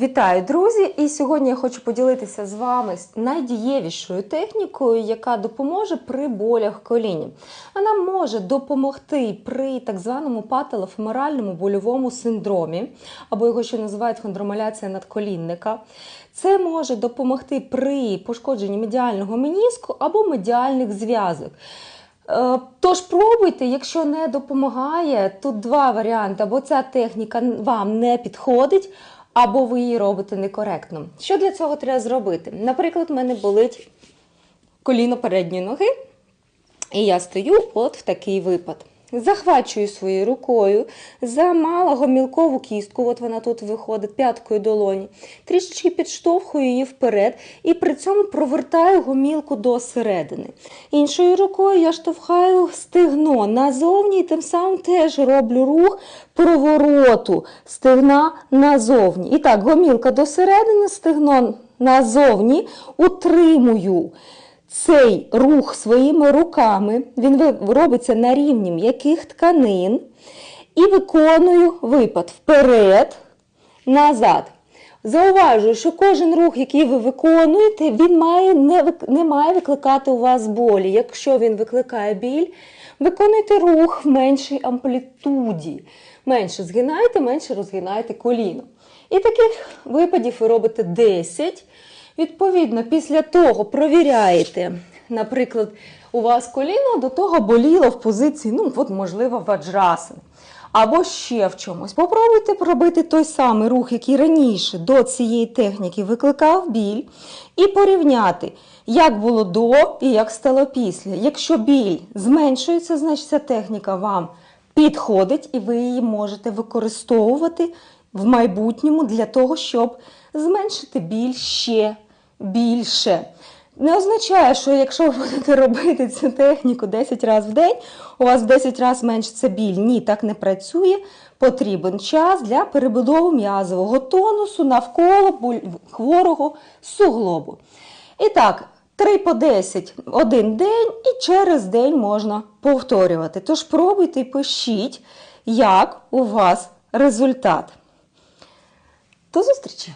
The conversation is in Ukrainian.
Вітаю, друзі! І сьогодні я хочу поділитися з вами найдієвішою технікою, яка допоможе при болях коліні. Вона може допомогти при так званому пателофеморальному больовому синдромі, або його ще називають хондромаляція надколінника. Це може допомогти при пошкодженні медіального меніску або медіальних зв'язок. Е, Тож пробуйте, якщо не допомагає, тут два варіанти: або ця техніка вам не підходить, або ви її робите некоректно. Що для цього треба зробити? Наприклад, в мене болить коліно передньої ноги, і я стою от в такий випад. Захвачую своєю рукою за малого мілкову кістку, от вона тут виходить п'яткою долоні, трішечки підштовхую її вперед і при цьому провертаю гомілку до середини. Іншою рукою я штовхаю стегно назовні і тим самим теж роблю рух провороту стегна назовні. І так, гомілка до середини, стегно назовні, утримую цей рух своїми руками, він робиться на рівні м'яких тканин. І виконую випад вперед, назад. Зауважую, що кожен рух, який ви виконуєте, він має не, не має викликати у вас болі. Якщо він викликає біль, виконуйте рух в меншій амплітуді. Менше згинайте, менше розгинайте коліно. І таких випадів ви робите 10. Відповідно, після того провіряєте, наприклад, у вас коліно до того боліло в позиції, ну, от, можливо, ваджраси. Або ще в чомусь. Попробуйте пробити той самий рух, який раніше до цієї техніки викликав біль, і порівняти, як було до і як стало після. Якщо біль зменшується, значить ця техніка вам підходить і ви її можете використовувати в майбутньому для того, щоб зменшити біль ще більше. Не означає, що якщо ви будете робити цю техніку 10 разів в день, у вас в 10 разів зменшиться біль. Ні, так не працює. Потрібен час для перебудови м'язового тонусу навколо хворого суглобу. І так, 3 по 10 один день і через день можна повторювати. Тож пробуйте і пишіть, як у вас результат. До зустрічі!